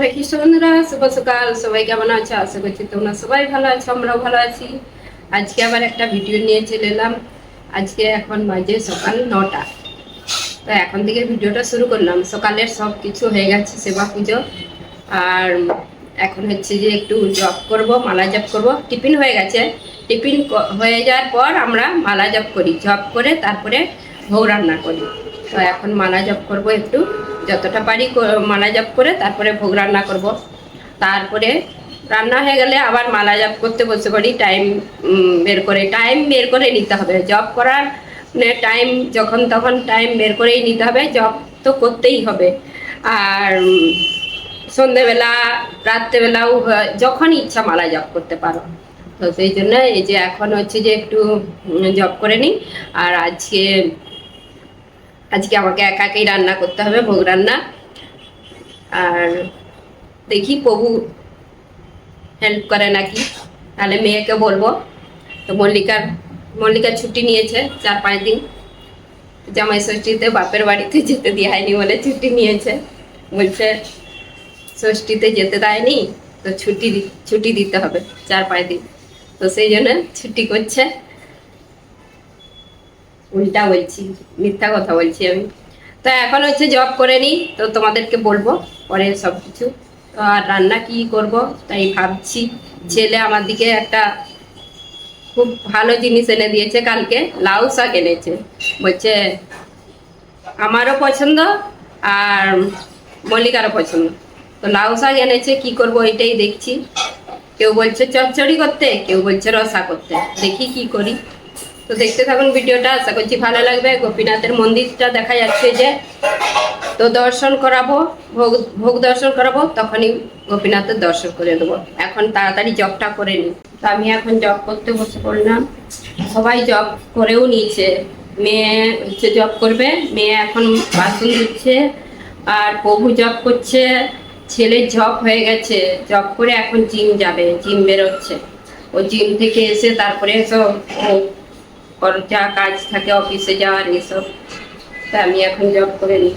হরে কৃষ্ণ শুভ সকাল। সবাই কেমন আছো? আশা করছি তোমরা সবাই ভালো আছো, আমরাও ভালো আছি। আজকে আবার একটা ভিডিও নিয়ে চলে এলাম। আজকে এখন বাজে সকাল নটা। তো এখন থেকে ভিডিওটা শুরু করলাম। সকালের সব কিছু হয়ে গেছে, সেবা পুজো। আর এখন হচ্ছে যে একটু জব করব, মালা জপ করব। টিফিন হয়ে গেছে। টিফিন হয়ে যাওয়ার পর আমরা মালা জপ করি। জপ করে তারপরে ভোগ রান্না করি। তো এখন মালা জপ করব একটু। যতটা পারি মালা জপ করে তারপরে ভোগ রান্না করব। তারপরে রান্না হয়ে গেলে আবার মালা জপ করতে বসে পড়ি টাইম বের করে টাইম বের করে নিতে হবে। জব করার মানে টাইম যখন তখন টাইম বের করেই নিতে হবে জব তো করতেই হবে। আর সন্ধেবেলা, রাত্রেবেলাও যখন ইচ্ছা মালা জপ করতে পারো। তো সেই জন্য এই যে এখন হচ্ছে যে একটু জব করে নিই। আর আজকে আজকে আমাকে একাকেই রান্না করতে হবে, ভোগ রান্না। আর দেখি প্রভু হেল্প করে নাকি, তাহলে মেয়েকে বলব। তো মল্লিকার মল্লিকার ছুটি নিয়েছে চার পাঁচ দিন। জামাই ষষ্ঠীতে বাপের বাড়িতে যেতে দেওয়া হয়নি বলে ছুটি নিয়েছে। বলছে ষষ্ঠীতে যেতে দেয়নি, তো ছুটি ছুটি দিতে হবে চার পাঁচ দিন। তো সেই জন্য ছুটি করছে। উল্টা বলছি, মিথ্যা কথা বলছি আমি। তো এখন হচ্ছে জব করে নিই তো তোমাদেরকে বলব পরে সব কিছু। তো আর রান্না কি করব, তাই ভাবছি ছেলে আমার দিকে একটা খুব ভালো জিনিস এনে দিয়েছে কালকে, লাউ শাক এনেছে। বলছে, আমারও পছন্দ আর মল্লিকারও পছন্দ। তো লাউ শাক এনেছে, কি করব এটাই দেখছি। কেউ বলছে, চচ্চড়ি করতে? কেউ বলছে, রসা করতে। দেখি কি করি। তো দেখতে থাকুন ভিডিওটা, আশা করছি ভালো লাগবে। গোপীনাথের মন্দিরটা দেখা যাচ্ছে যে, তো দর্শন করাবো, ভোগ ভোগ দর্শন করাবো, তখনই গোপীনাথের দর্শন করে দেবো এখন তাড়াতাড়ি জবটা করে নিই। তো আমি এখন জব করতে বসে পড়লাম। সবাই জব করেও নিয়েছে। মেয়ে হচ্ছে জব করবে, মেয়ে এখন বাসন ধুচ্ছে, আর প্রভু জব করছে। ছেলের জব হয়ে গেছে। জব করে এখন জিম যাবে, জিম বেরোচ্ছে। ও জিম থেকে এসে তারপরে সব ওর যা কাজ থাকে অফিসে যাওয়ার এসব, তা আমি এখন জব করে নিই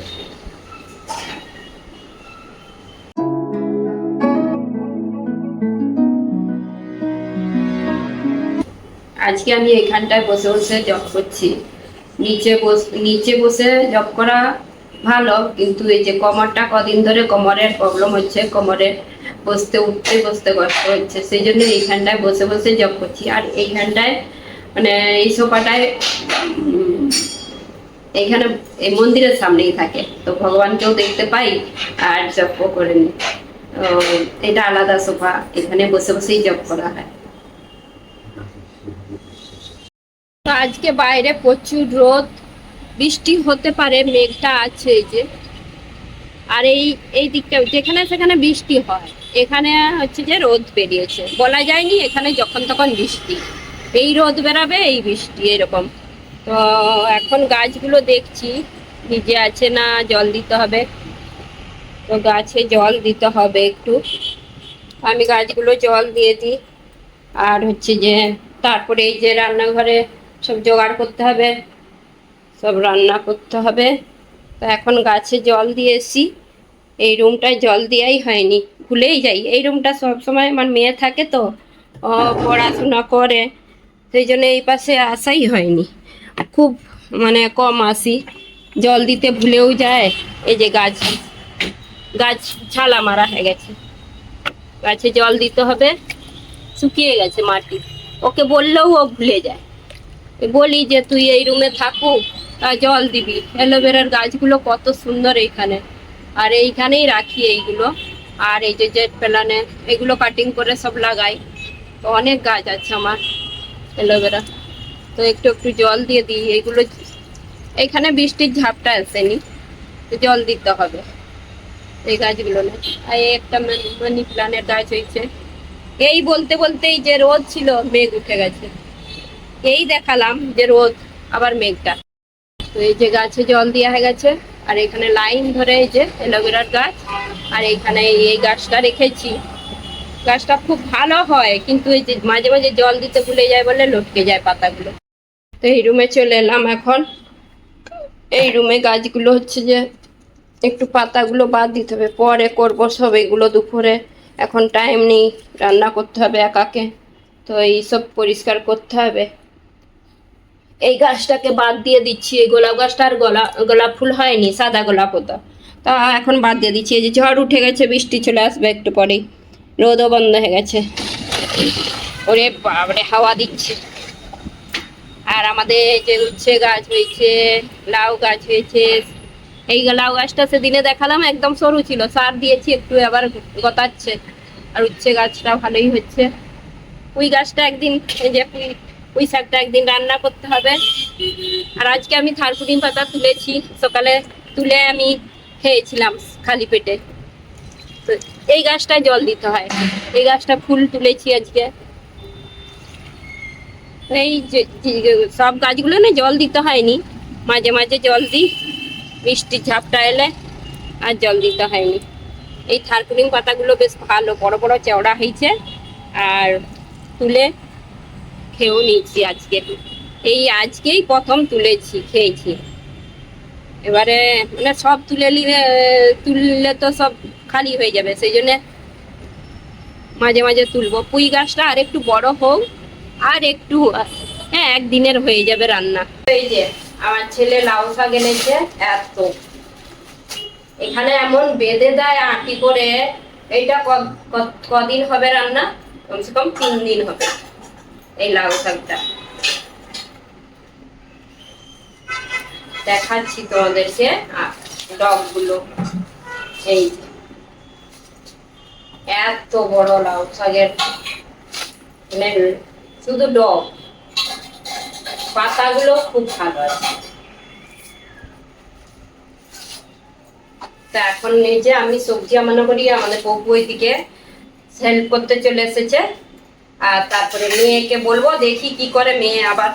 আজকে আমি এখানটায় বসে বসে জব করছি। নিচে বস, নিচে বসে জব করা ভালো, কিন্তু এই যে কোমরটা কদিন ধরে কোমরের প্রবলেম হচ্ছে, কোমরে বসতে, উঠতে বসতে কষ্ট হচ্ছে, সেই জন্য এইখানটায় বসে বসে জব করছি। আর এইখানটায় মানে এই সোফাটায় উম, এইখানে এই মন্দিরের সামনেই থাকে। তো ভগবানকেও দেখতে পাই আর জপও করে তো এটা আলাদা সোফা এখানে বসে বসেই জব করা হয়। তো আজকে বাইরে প্রচুর রোদ বৃষ্টি হতে পারে মেঘটা আছে এই যে। আর এই এই দিকটা যেখানে সেখানে বৃষ্টি হয় এখানে হচ্ছে যে রোদ বেরিয়েছে। বলা যায়নি এখানে যখন তখন বৃষ্টি। এই রোদ বেরাবে এই বৃষ্টি, এরকম। তো এখন গাছগুলো দেখছি, ভিজে আছে না, জল দিতে হবে। তো গাছে জল দিতে হবে একটু। আমি গাছগুলো জল দিয়ে দিই। আর হচ্ছে যে, তারপরে এই যে রান্নাঘরে সব জোগাড় করতে হবে, সব রান্না করতে হবে। তো এখন গাছে জল দিয়ে এসি এই রুমটায় জল দেওয়াই হয়নি, ভুলেই যাই। এই রুমটা সবসময় আমার মেয়ে থাকে তো পড়াশোনা করে। সেই জন্য এই পাশে আসাই হয়নি। খুব মানে কম আসি। জল দিতে ভুলেও যায়। এই যে গাছ গাছ ছালা মারা হয়ে গেছে। গাছে জল দিতে হবে। শুকিয়ে গেছে মাটি। ওকে বললেও ও ভুলে যায়। বলি যে, তুই এই রুমে থাকুক জল দিবি। অ্যালোভেরার গাছগুলো কত সুন্দর এইখানে। আর এইখানেই রাখি এইগুলো। আর এই যে জেট প্ল্যানে এগুলো কাটিং করে সব লাগাই। তো অনেক গাছ আছে আমার। অ্যালোভেরা তো একটু একটু জল দিয়ে দিই এইগুলো এখানে বৃষ্টির ঝাপটা আসেনি, তো জল দিতে হবে এই গাছগুলো না। আর এই একটা মানি প্ল্যানের গাছ হয়েছে। এই বলতে বলতেই যে রোদ ছিল, মেঘ উঠে গেছে। এই দেখালাম যে রোদ, আবার মেঘটা। তো এই যে গাছে জল দেওয়া হয়ে গেছে, আর এখানে লাইন ধরে এই যে অ্যালোভেরার গাছ, আর এখানে এই গাছটা রেখেছি। গাছটা খুব ভালো হয়, কিন্তু এই যে মাঝে মাঝে জল দিতে ভুলে যায় বলে লটকে যায় পাতাগুলো। তো এই রুমে চলে এলাম এখন। এই রুমে গাছগুলো হচ্ছে যে একটু পাতাগুলো বাদ দিতে হবে। পরে করব সব এগুলো দুপুরে। এখন টাইম নেই, রান্না করতে হবে একাকে। তো এই সব পরিষ্কার করতে হবে। এই গাছটাকে বাদ দিয়ে দিচ্ছি। এই গোলাপ গাছটা আর গোলাপ গোলাপ ফুল হয়নি, সাদা গোলাপ হতো। তা এখন বাদ দিয়ে দিচ্ছি। এই যে ঝড় উঠে গেছে, বৃষ্টি চলে আসবে একটু পরেই। রোদও বন্ধ হয়ে গেছে। ওরে বাবরে হাওয়া দিচ্ছে। আর আমাদের যে উচ্ছে গাছ হয়েছে, লাউ গাছ হয়েছে, এই লাউ গাছটা সেদিনে দেখালাম, একদম সরু ছিল। সার দিয়েছি, একটু আবার গতাচ্ছে। আর উচ্ছে গাছটা ভালোই হচ্ছে। ওই গাছটা একদিন যে পুঁই শাকটা একদিন রান্না করতে হবে। আর আজকে আমি থারকুটিম পাতা তুলেছি। সকালে তুলে আমি খেয়েছিলাম খালি পেটে। তো এই গাছটায় জল দিতে হয়। এই গাছটা ফুল তুলেছি আজকে। এই সব গাছগুলো না জল দিতে হয়নি। মাঝে মাঝে জল দিই। বৃষ্টির ঝাপটা এলে আর জল দিতে হয়নি। এই থারকুলিং পাতাগুলো বেশ ভালো, বড় বড় চওড়া হয়েছে। আর তুলে খেয়েও নিয়েছি আজকে। এই আজকেই প্রথম তুলেছি, খেয়েছি। এবারে মানে সব তুলে নিলে, তুললে তো সব খালি হয়ে যাবে, সেই জন্যে মাঝে মাঝে তুলবো। পুঁই গাছটা আর একটু বড় হোক, আর একটু হ্যাঁ একদিনের হয়ে যাবে রান্না। এই যে, আমার ছেলে লাউ শাক এনেছে, এত। এখানে এমন বেঁধে দেয় আটি করে? এইটা কদিন হবে রান্না? কমসে কম তিন দিন হবে এই লাউ শাকটা। দেখাচ্ছি তোমাদেরকে ডগগুলো। এই যে। এত বড় লাউ শাকের শুধু ডগ পাতাগুলো খুব ভালো আছে। তা এখন যে আমি সবজি, মনে করি আমাদের পপু ওইদিকে হেল্প করতে চলে এসেছে। আর তারপরে মেয়েকে বলব, দেখি কি করে মেয়ে আবার।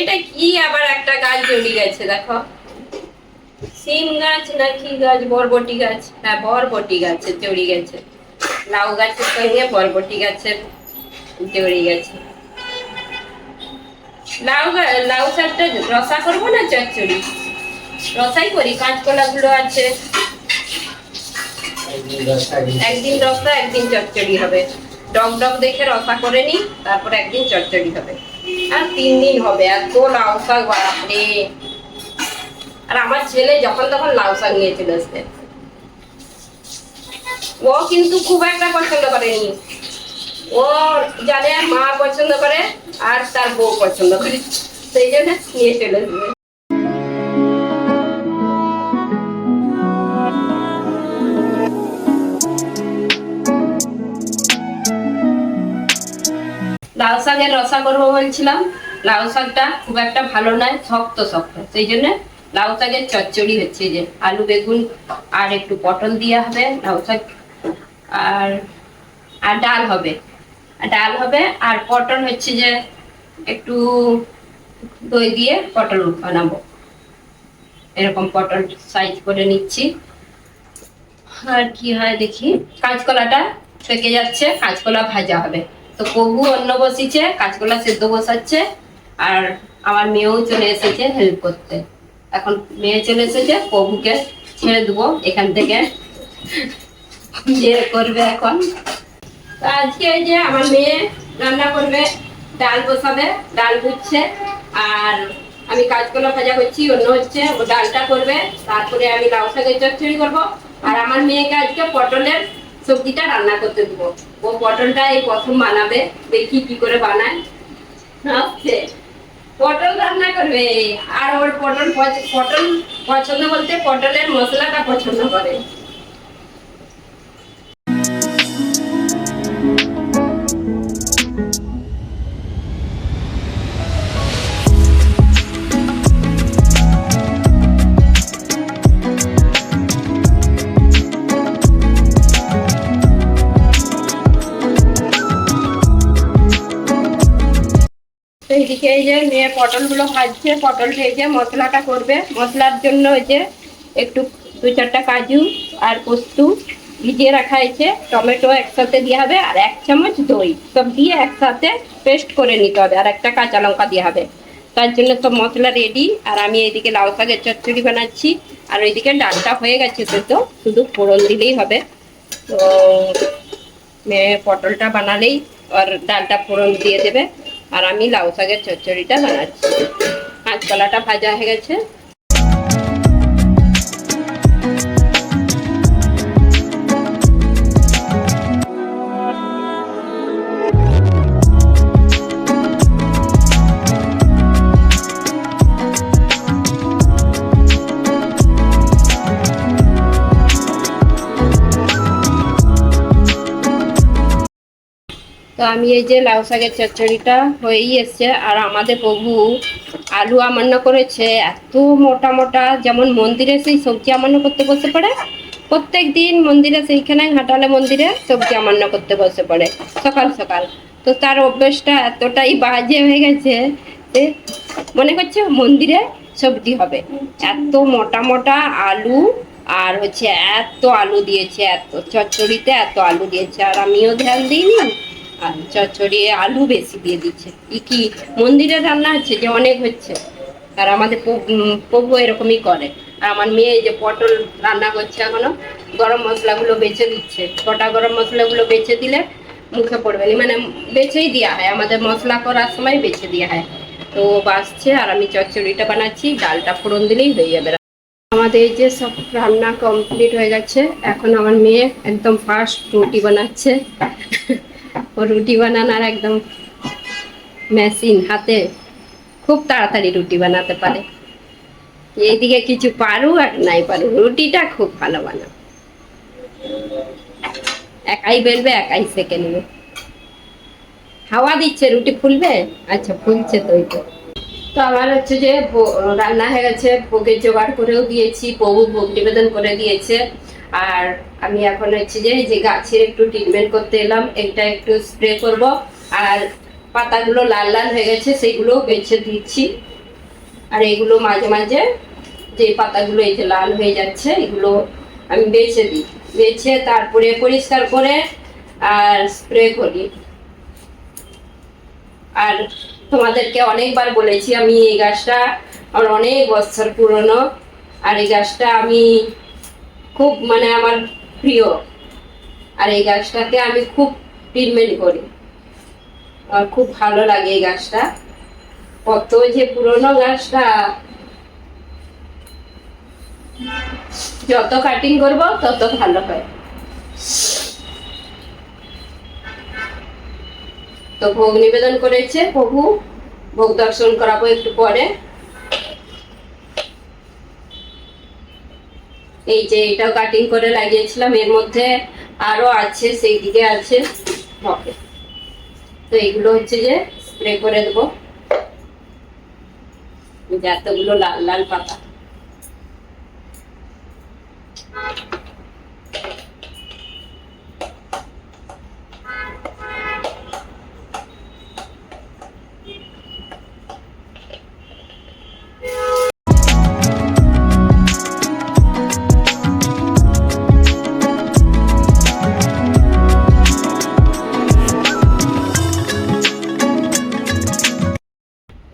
এটা কি আবার একটা গাছ জড়ি গেছে, দেখো। সিম গাছ না কি গাছ বরবটি গাছ? হ্যাঁ বরবটি গাছে জড়ি গেছে। লাউ গাছের সঙ্গে বরবটি গাছের জড়ি গেছে। লাউ লাউ শাকটা রসা করব না চচ্চড়ি? রসাই করি কাঁচকলা গুলো আছে। একদিন রসা একদিন চচ্চড়ি হবে। ডগ ডগ দেখে রসা করে নি তারপর একদিন চচ্চড়ি হবে। আর তিন দিন হবে এত লাউ শাক বাপরে। আর আমার ছেলে যখন তখন লাউ শাক নিয়ে চলে আসবে ও কিন্তু খুব একটা পছন্দ করেনি। ও জানে মা পছন্দ করে আর তার বউ পছন্দ করে। সেই জন্য নিয়ে চলে আসবে লাউ শাকের রসা করব বলছিলাম। লাউ শাকটা খুব একটা ভালো নয়, শক্ত শক্ত। সেই জন্য লাউ শাকের চচ্চড়ি হচ্ছে যে আলু, বেগুন আর একটু পটল দেওয়া হবে লাউ শাক। আর আর ডাল হবে। ডাল হবে, আর পটল হচ্ছে যে একটু দই দিয়ে পটল বানাবো। এরকম পটল সাইজ করে নিচ্ছি। আর কি হয় দেখি, কাঁচকলাটা পেকে যাচ্ছে, কাঁচকলা ভাজা হবে। তো কবু অন্য বসিছে, কাঁচকলা সেদ্ধ বসাচ্ছে, আর আমার মেয়েও চলে এসেছে হেল্প করতে। এখন মেয়ে চলে এসেছে, প্রভুকে ছেড়ে দেবো এখান থেকে। করবে এখন। আজকে যে আমার মেয়ে রান্না করবে, ডাল বসাবে, ডাল বুঝছে আর আমি কাঁচকলা ভাজা করছি, অন্য হচ্ছে ও ডালটা করবে, তারপরে আমি লাউ শাকের চচ্চড়ি করব। আর আমার মেয়েকে আজকে পটলের সবজিটা রান্না করতে দেবো। ও পটলটা এই প্রথম বানাবে, দেখি কি করে বানায়। আসছে। পটল রান্না করবে। আর ওর পটল পটল পছন্দ বলতে পটলের মশলাটা পছন্দ করে। এইদিকে এই যে মেয়ে পটলগুলো ভাজছে পটল ভেজে মশলাটা করবে। মশলার জন্য ওই যে একটু দু চারটা কাজু আর পোস্তু ভিজিয়ে রাখা হয়েছে। টমেটো একসাথে দিয়ে হবে আর এক চামচ দই। সব দিয়ে একসাথে পেস্ট করে নিতে হবে আর একটা কাঁচা লঙ্কা দিয়ে হবে। তার জন্য তো মশলা রেডি আর আমি এইদিকে লাউ শাকের চচ্চড়ি বানাচ্ছি। আর ওইদিকে ডালটা হয়ে গেছে তো শুধু ফোড়ন দিলেই হবে। তো মেয়ে পটলটা বানালেই আর ডালটা ফোড়ন দিয়ে দেবে। আর আমি লাউ শাকের চচ্চড়িটা বানাচ্ছি। কাঁচকলাটা ভাজা হয়ে গেছে। তো আমি এই যে লাউ শাকের চচ্চড়িটা হয়েই এসছে, আর আমাদের প্রভু আলু আমান্য করেছে, এত মোটা মোটা, যেমন মন্দিরে সেই সবজি আমান্য করতে বসে পড়ে প্রত্যেক দিন মন্দিরে সেইখানে ঘাটালে মন্দিরে সবজি আমান্য করতে বসে পড়ে, সকাল সকাল। তো তার অভ্যেসটা এতটাই বাজে হয়ে গেছে যে মনে করছে মন্দিরে সবজি হবে। এত মোটা মোটা আলু, আর হচ্ছে এত আলু দিয়েছে, এত চচ্চড়িতে এত আলু দিয়েছে, আর আমিও ধ্যান দিইনি আর চচ্চড়ি আলু বেশি দিয়ে দিচ্ছে। ই কি মন্দিরে রান্না হচ্ছে যে অনেক হচ্ছে। আর আমাদের প্রভু এরকমই করে। আর আমার মেয়ে যে পটল রান্না করছে এখনও, গরম মশলাগুলো বেছে দিচ্ছে গোটা গরম মশলাগুলো বেছে দিলে মুখে পড়বে না। মানে বেছেই দেওয়া হয়। আমাদের মশলা করার সময় বেছে দেওয়া হয়। তো বাসছে আর আমি চচ্চড়িটা বানাচ্ছি, ডালটা ফোড়ন দিলেই হয়ে যাবে। আমাদের এই যে সব রান্না কমপ্লিট হয়ে গেছে। এখন আমার মেয়ে একদম ফার্স্ট রুটি বানাচ্ছে। ও রুটি বানানোর একদম মেশিন হাতে। খুব তাড়াতাড়ি রুটি বানাতে পারে। এইদিকে কিছু পারু আর নাই পারু রুটিটা খুব ভালো বানাও একাই বেলবে, একাই সেকে নেবে। হাওয়া দিচ্ছে, রুটি ফুলবে? আচ্ছা ফুলছে তো তো। তো আমার হচ্ছে যে রান্না হয়ে গেছে। ভোগের জোগাড় করেও দিয়েছি প্রভু ভোগ নিবেদন করে দিয়েছে। আর আমি এখন হচ্ছে যে যে গাছের একটু ট্রিটমেন্ট করতে এলাম এটা একটু স্প্রে করব। আর পাতাগুলো লাল লাল হয়ে গেছে সেইগুলো বেছে দিচ্ছি। আর এগুলো মাঝে মাঝে যে পাতাগুলো এই যে লাল হয়ে যাচ্ছে, এগুলো আমি বেছে দিই। বেছে তারপরে পরিষ্কার করে আর স্প্রে করি। আর তোমাদেরকে অনেকবার বলেছি আমি এই গাছটা, আমার অনেক বছর পুরনো। আর এই গাছটা আমি খুব মানে আমার প্রিয়। আর এই গাছটাকে আমি খুব ট্রিটমেন্ট করি। আর খুব ভালো লাগে এই গাছটা। কত যে পুরনো গাছটা। যত কাটিং করব, তত ভালো হয়। তো ভোগ নিবেদন করেছে প্রভু। ভোগ দর্শন করাবো একটু পরে। এই যে এটাও কাটিং করে লাগিয়েছিলাম, এর মধ্যে আরও আছে, সেই দিকে আছে ওকে তো এগুলো হচ্ছে যে স্প্রে করে দেবো। এতগুলো লাল লাল পাতা।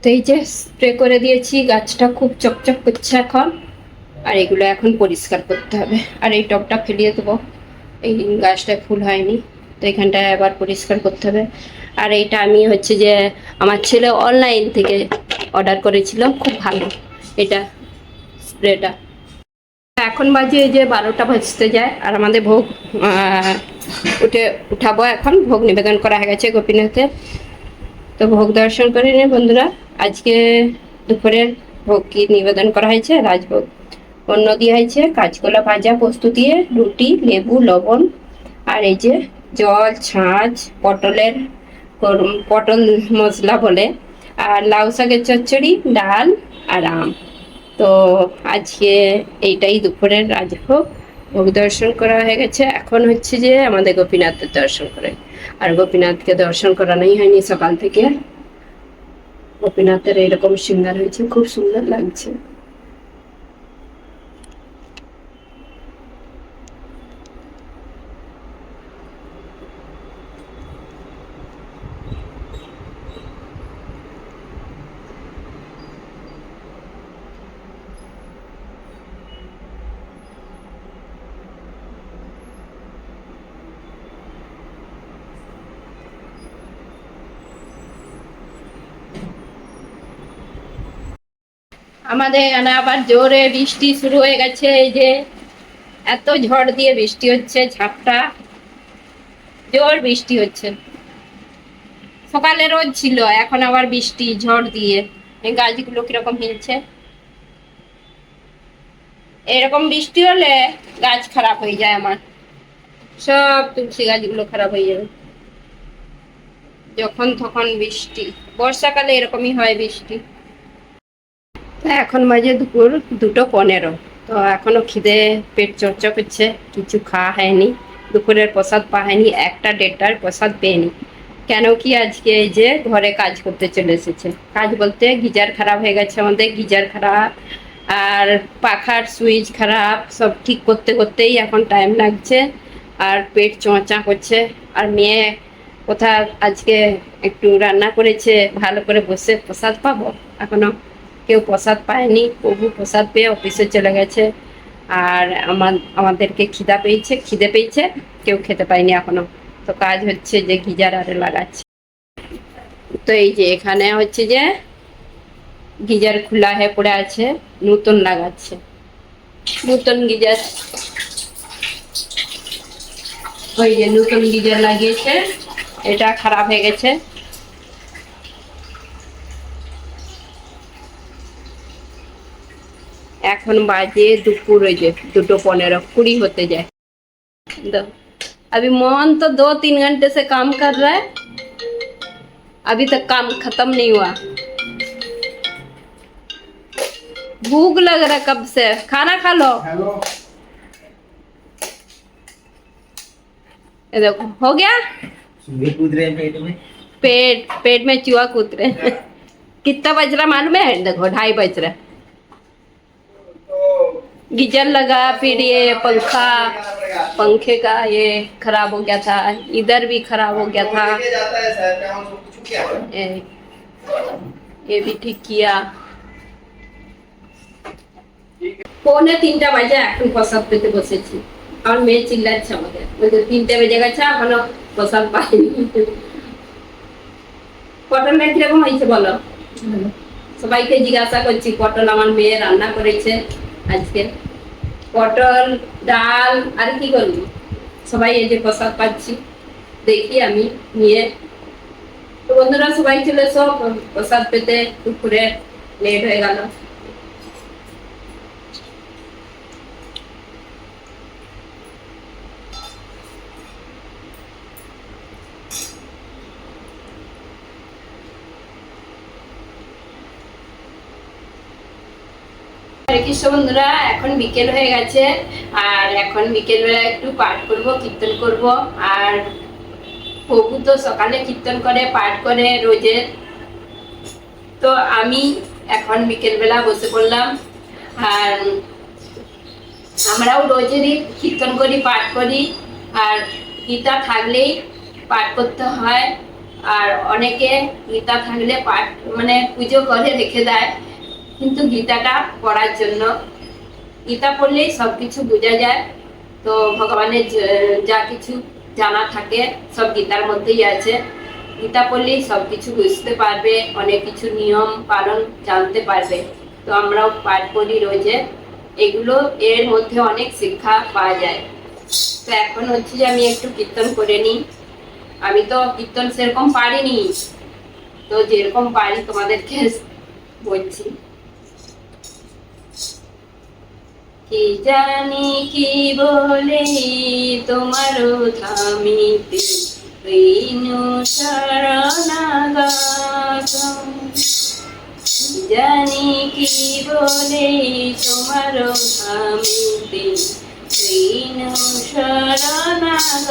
তো এই যে স্প্রে করে দিয়েছি, গাছটা খুব চকচক করছে এখন। আর এগুলো এখন পরিষ্কার করতে হবে। আর এই টবটা ফেলিয়ে দেবো। এই গাছটায় ফুল হয়নি, তো এখানটায় আবার পরিষ্কার করতে হবে। আর এইটা আমি হচ্ছে যে আমার ছেলে অনলাইন থেকে অর্ডার করেছিল, খুব ভালো এটা স্প্রেটা এখন বাজে যে বারোটা বাজতে যায়, আর আমাদের ভোগ উঠে উঠাবো এখন। ভোগ নিবেদন করা হয়ে গেছে গোপীনাথের। তো ভোগ দর্শন করে নিন বন্ধুরা। আজকে দুপুরের ভোগ কি নিবেদন করা হয়েছে? রাজভোগ। অন্য দিয়ে হয়েছে কাঁচকলা ভাজা, পোস্ত দিয়ে রুটি, লেবু, লবণ। আর এই যে জল, ছাঁচ, পটলের পটল মশলা বলে। আর লাউ শাকের চচ্চড়ি, ডাল আর আম। তো আজকে এইটাই দুপুরের রাজভোগ। ভোগ দর্শন করা হয়ে গেছে। এখন হচ্ছে যে আমাদের গোপীনাথের দর্শন করে। আর গোপীনাথকে দর্শন করানোই হয়নি সকাল থেকে। গোপীনাথের এরকম সিঙ্গার হয়েছে, খুব সুন্দর লাগছে। আমাদের এখানে আবার জোরে বৃষ্টি শুরু হয়ে গেছে, এই যে এত ঝড় দিয়ে বৃষ্টি হচ্ছে, ঝাপটা। জোর বৃষ্টি হচ্ছে। সকালে রোদ ছিল, এখন আবার বৃষ্টি, ঝড় দিয়ে। এই গাছগুলো কীরকম হিলছে? এরকম বৃষ্টি হলে গাছ খারাপ হয়ে যায় আমার। সব তুলসী গাছগুলো খারাপ হয়ে যাবে। যখন তখন বৃষ্টি। বর্ষাকালে এরকমই হয় বৃষ্টি। এখন মাঝে দুপুর দুটো পনেরো। তো এখনও খিদে, পেট চর্চা করছে, কিছু খাওয়া হয়নি। দুপুরের প্রসাদ পাওয়া হয়নি, একটা দেড়টার প্রসাদ পেয়নি। কেন কি আজকে এই যে ঘরে কাজ করতে চলে এসেছে। কাজ বলতে গিজার খারাপ হয়ে গেছে আমাদের, গিজার খারাপ, আর পাখার সুইচ খারাপ, সব ঠিক করতে করতেই এখন টাইম লাগছে, আর পেট চোঁচা করছে। আর মেয়ে কোথা আজকে একটু রান্না করেছে, ভালো করে বসে প্রসাদ পাবো এখনও? কেউ প্রসাদ পায়নি, প্রভু প্রসাদ পেয়ে অফিসে চলে গেছে। আর আমার, আমাদেরকে খিদা পেয়েছে, খিদে পেয়েছে, কেউ খেতে পায়নি এখনও। তো কাজ হচ্ছে যে গিজার আরে লাগাচ্ছে। তো এই যে এখানে হচ্ছে যে গিজার খোলা হয়ে পড়ে আছে, নতুন লাগাচ্ছে। নতুন গিজার। ওই যে নতুন গিজার লাগিয়েছে, এটা খারাপ হয়ে গেছে। এখন बाजे दोपहर हो जे दुटो पंद्रह कुड़ी होते जाए दो अभी मोहन तो दो तीन घंटे से काम कर रहा है अभी तक काम खत्म नहीं हुआ भूख लग रहा है कब से खाना खा लो हेलो ये देखो हो गया सूर्य कूद रहे हैं पेट में पेट पेट में चूहा कूद रहे कितना बज रहा मालूम है देखो ढाई बज रहा गीजर लगा फिर ये पंखा पंखे का ये खराब हो गया था इधर भी खराब हो गया था लेके जाता है सर पे हम सब कुछ क्या है ये ये भी ठीक किया পৌনে তিনটা বাজে এখন প্রসাদ পেতে বসেছি আমার মেয়ে চিল্লাচ্ছে আমাকে বলছে তিনটে বেজে গেছে এখনো প্রসাদ পাইনি পটলটা কিরকম হয়েছে বলো সবাইকে জিজ্ঞাসা করছি পটল আমার মেয়ে রান্না করেছে আজকে পটল, ডাল, আর কি করবি? সবাই এই যে প্রসাদ পাচ্ছি, দেখি আমি নিয়ে। তো বন্ধুরা সবাই চলে সব প্রসাদ পেতে দুপুরে লেট হয়ে গেল হরে কৃষ্ণ বন্ধুরা এখন বিকেল হয়ে গেছে, আর এখন বিকেলবেলা একটু পাঠ করব, কীর্তন করব, আর প্রভু তো সকালে কীর্তন করে, পাঠ করে রোজের তো আমি এখন বিকেলবেলা বসে পড়লাম, আর আমরাও রোজেরই কীর্তন করি, পাঠ করি, আর গীতা থাকলেই পাঠ করতে হয়, আর অনেকে গীতা থাকলে পাঠ মানে পুজো করে রেখে দেয়। কিন্তু গীতাটা পড়ার জন্য। গীতা পড়লেই সব কিছু বোঝা যায়। তো ভগবানের যা কিছু জানা থাকে সব গীতার মধ্যেই আছে। গীতা পড়লেই সব কিছু বুঝতে পারবে, অনেক কিছু নিয়ম পালন জানতে পারবে। তো আমরাও পাঠ করি রোজে। এগুলো এর মধ্যে অনেক শিক্ষা পাওয়া যায়। তো এখন হচ্ছে যে আমি একটু কীর্তন করে নিই। আমি তো কীর্তন সেরকম পারিনি। তো যেরকম পারি তোমাদেরকে বলছি। কি জানি কি বলে তোমারও ধামিতে? ঋণু শরণাগত জানি কি বলে তোমারও ধামিতে? ঋণু শরণাগত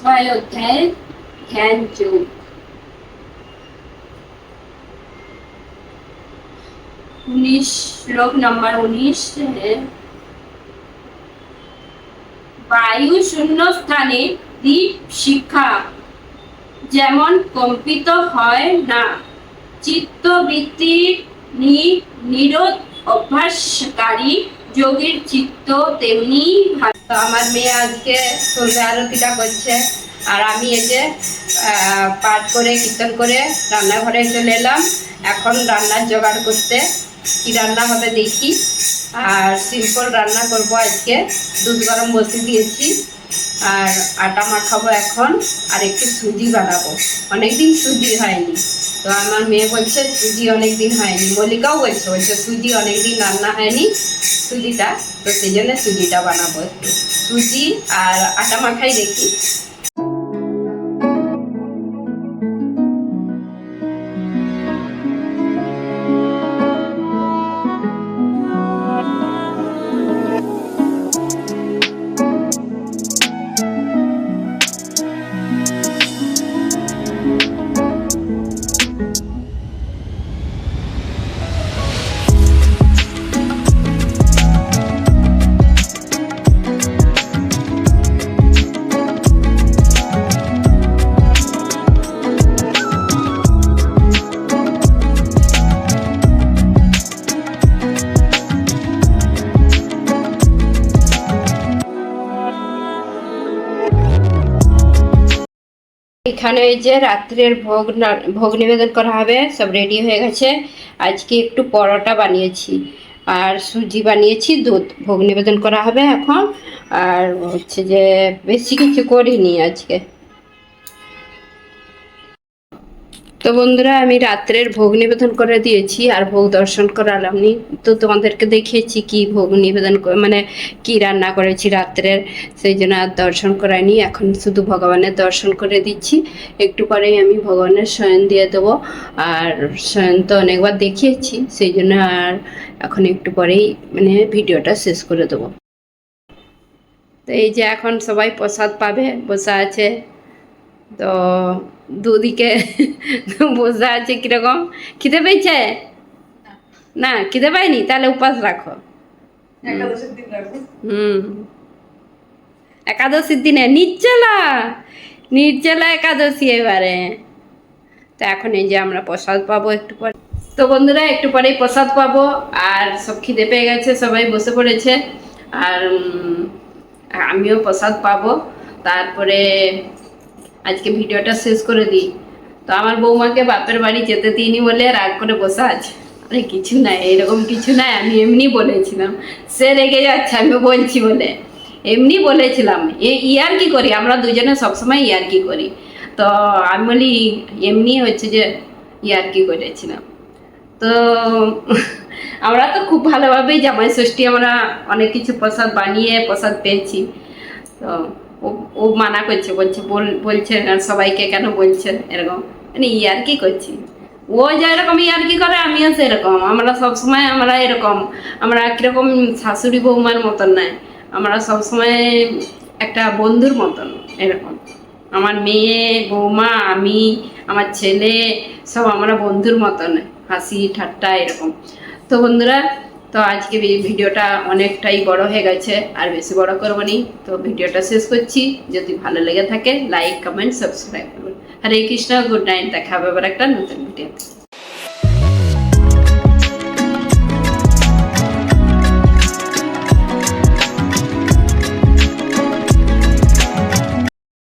ছয় অধ্যায় ধ্যান যোগ উনিশ, শ্লোক নম্বর উনিশ বায়ু শূন্য স্থানে দীপ শিক্ষা যেমন কম্পিত হয় না। চিত্তবৃত্তির নিরোধ অভ্যাসকারী যোগীর চিত্ত তেমনি। আমার মেয়ে আজকে সন্ধ্যা আরতিটা করছে। আর আমি এই যে পাঠ করে, কীর্তন করে রান্নাঘরে চলে এলাম। এখন রান্নার জোগাড় করতে কি রান্না হবে দেখি। আর সিম্পল রান্না করব আজকে। দুধ গরম বসে দিয়েছি। আর আটা মাখাবো এখন, আর একটু সুজি বানাবো। অনেকদিন সুজি হয়নি। তো আমার মেয়ে বলছে, সুজি অনেকদিন হয়নি। মল্লিকাও বলছে বলছে সুজি অনেকদিন রান্না হয়নি, সুজিটা। তো সেই জন্য সুজিটা বানাবো একটু। সুজি আর আটা মাখাই দেখি। যে রাত্রের ভোগ না- ভোগ নিবেদন করা হবে, সব রেডি হয়ে গেছে। আজকে একটু পরোটা বানিয়েছি। আর সুজি বানিয়েছি, দুধ। ভোগ নিবেদন করা হবে এখন। আর হচ্ছে যে বেশি কিছু করিনি আজকে। তো বন্ধুরা, আমি রাত্রের ভোগ নিবেদন করে দিয়েছি আর ভোগ দর্শন করালাম নি। তো তোমাদেরকে দেখিয়েছি কি ভোগ নিবেদন মানে কি রান্না করেছি রাত্রের, সেই জন্য আর দর্শন করাইনি। এখন শুধু ভগবানের দর্শন করে দিচ্ছি। একটু পরেই আমি ভগবানের শয়ন দিয়ে দেবো। আর শয়ন তো অনেকবার দেখিয়েছি, সেই জন্য আর এখন একটু পরেই মানে ভিডিওটা শেষ করে দেবো। তো এই যে এখন সবাই প্রসাদ পাবে, বসে আছে। তো দুদিকে বসে আছে কীরকম? খিদে পেয়েছে? না খিদে পাইনি তাহলে উপাস রাখো। হুম। একাদশীর দিনে নির্জলা! নির্জলা একাদশী এবারে। তো এখন এই যে আমরা প্রসাদ পাবো একটু পরে। তো বন্ধুরা একটু পরেই প্রসাদ পাবো। আর সব খিদে পেয়ে গেছে সবাই বসে পড়েছে। আর আমিও প্রসাদ পাবো। তারপরে আজকে ভিডিওটা শেষ করে দিই। তো আমার বৌমাকে বাপের বাড়ি যেতে দিইনি বলে রাগ করে বসে আছে। আরে কিছু নাই, এরকম কিছু নাই, আমি এমনি বলেছিলাম। সে রেগে যাচ্ছে, আমি বলছি বলে। এমনি বলেছিলাম, এ ইয়ার কি করি? আমরা দুজনে সবসময় ইয়ার কি করি? তো আমি বলি, এমনি হচ্ছে যে ইয়ার কি করেছিলাম? তো আমরা তো খুব ভালোভাবেই জামাই ষষ্ঠী আমরা অনেক কিছু প্রসাদ বানিয়ে প্রসাদ পেয়েছি। তো ও মানা করছে, বলছে, বল, বলছে আর সবাইকে কেন বলছেন এরকম? মানে ইয়ার কি করছি? ও যেরকম ইয়ার কি করে, আমিও সেরকম। আমরা সবসময় আমরা এরকম। আমরা কীরকম শাশুড়ি বৌমার মতন নাই। আমরা সবসময় একটা বন্ধুর মতন এরকম। আমার মেয়ে, বৌমা, আমি, আমার ছেলে, সব আমরা বন্ধুর মতন। হাসি, ঠাট্টা এরকম। তো বন্ধুরা তো আজকে ভিডিওটা অনেকটাই বড় হয়ে গেছে, আর বেশি বড় করব নি। তো ভিডিওটা শেষ করছি। যদি ভালো লেগে থাকে লাইক কমেন্ট সাবস্ক্রাইব করুন। হরে কৃষ্ণ গুড নাইট দেখা হবে আবার একটা নতুন ভিডিও